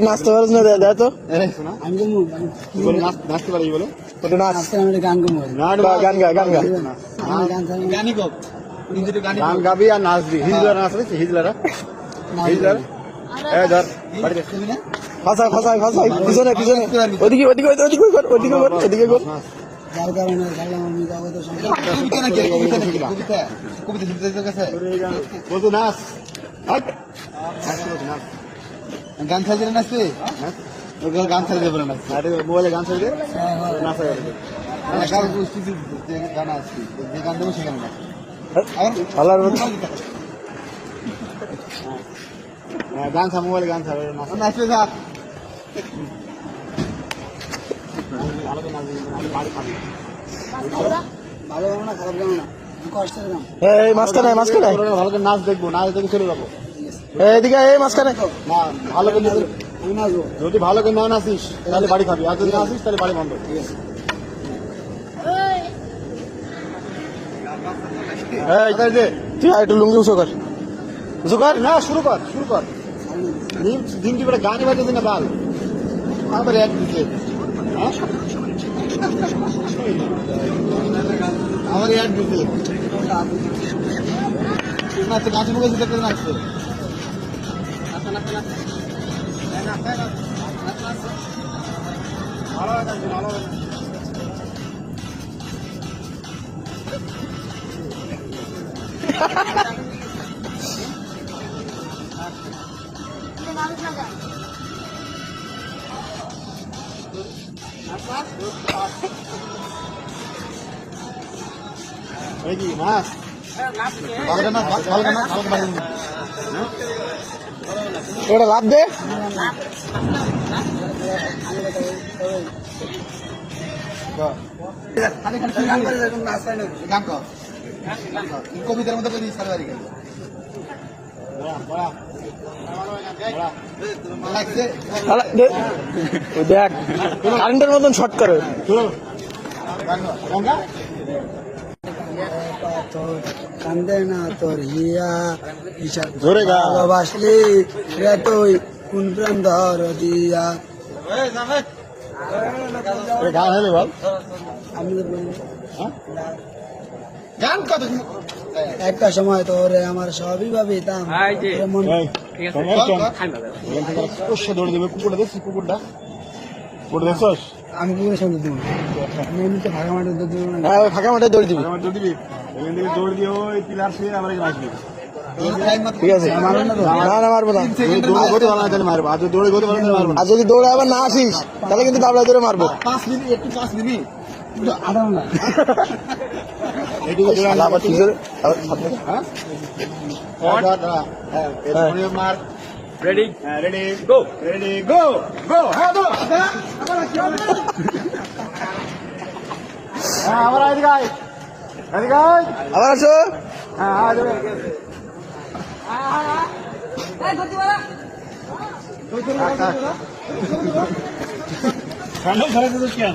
নাচতে পারিস না দে দে তো নাচতে পারি বলো একটু নাচ গান গান গা গান গা আমি গান গাবি আর নাচবি হিজলারা নাচবে হিজলারা হিজলার এ ধর বাড়িতে ফাঁসাই ফাঁসাই ফাঁসাই পিছনে পিছনে ওদিকে ওদিকে ওদিকে কর ওদিকে কর ওদিকে কর যার কারণে খেলাম আমি কাগজ সঙ্গে কবিতা নাকি কবিতা নাকি কবিতা কবিতা শুনতে গান ছাড়তে নাচবে ওর গান ছাড়তে দেবে না আরে মোবাইলে গান ছাড়তে নাচা যাবে গান উপস্থিতি যে গান আছে। যে গান দেবো নাচ আল্লাহর মতো হ্যাঁ, গান ছা মোবাইলে গান নাচ। নাচবে যা ভালো নাচবি গান না খারাপ গান না। গান এই মাঝখানে মাঝখানে। ভালো করে নাচ দেখব নাচ দেখে চলে যাব এদিকে এই মাঝখানে। না ভালো করে যদি ভালো করে না নাচিস তাহলে বাড়ি খাবি। আর যদি না আসিস তাহলে বাড়ি বন্ধ। এই এই তুই আর একটু লুঙ্গি উঁচু কর। উঁচু কর। না শুরু কর শুরু কর। দিন দিন কি বেটা গানে বাজে না বাল? আবার এক দিতে হ্যাঁ? আমার এক দিতে নাচতে নাচে মুখে যেতে নাচতে ভালো হয় ভালো হয় এই গান কর। গান কর। তুই কবিতার মধ্যে করি সালবারি গান। বড়া, বড়া। বড়া। লাগছে? আলা, দে। ওই দেখ কারেন্টের মতন শর্ট করে কান্দে না তোর হিয়া গা। ভালোবাসলি রে তুই কোন প্রেম ধর দিয়া গান হলে বল আমি তো বলি, হ্যাঁ? গান কত? একটা সময় তোরে আমার সবই দৌড়ে দেবে কুকুরটা দেখছিস কুকুরটা কুকুরটা দেখছস? আমি কি সঙ্গে দিব। এমনিতে ভাগা মাঠে তো দিব না। হ্যাঁ ফাঁকা মাঠে দৌড় দিবি। আমার দৌড় দিবি। এখান থেকে দৌড় দিয়ে ওই পিলার শুয়ে আবার এখানে আসবি। ঠিক আছে। না না মারবো না। দৌড়ে না তাহলে মারবো। আর দৌড়ে না মারবো না। আর যদি দৌড়ে আবার না আসিস তাহলে কিন্তু দাবড়া ধরে মারবো। পাঁচ মিনিট একটু পাঁচ মিনিট। আধা ঘণ্টা দৌড়ে আবার কি করে হ্যাঁ হ্যাঁ? হ্যাঁ রেডি রেডি গো হ্যাঁ হ্যাঁ আসো হ্যাঁ ঠান্ডা ধরে কেন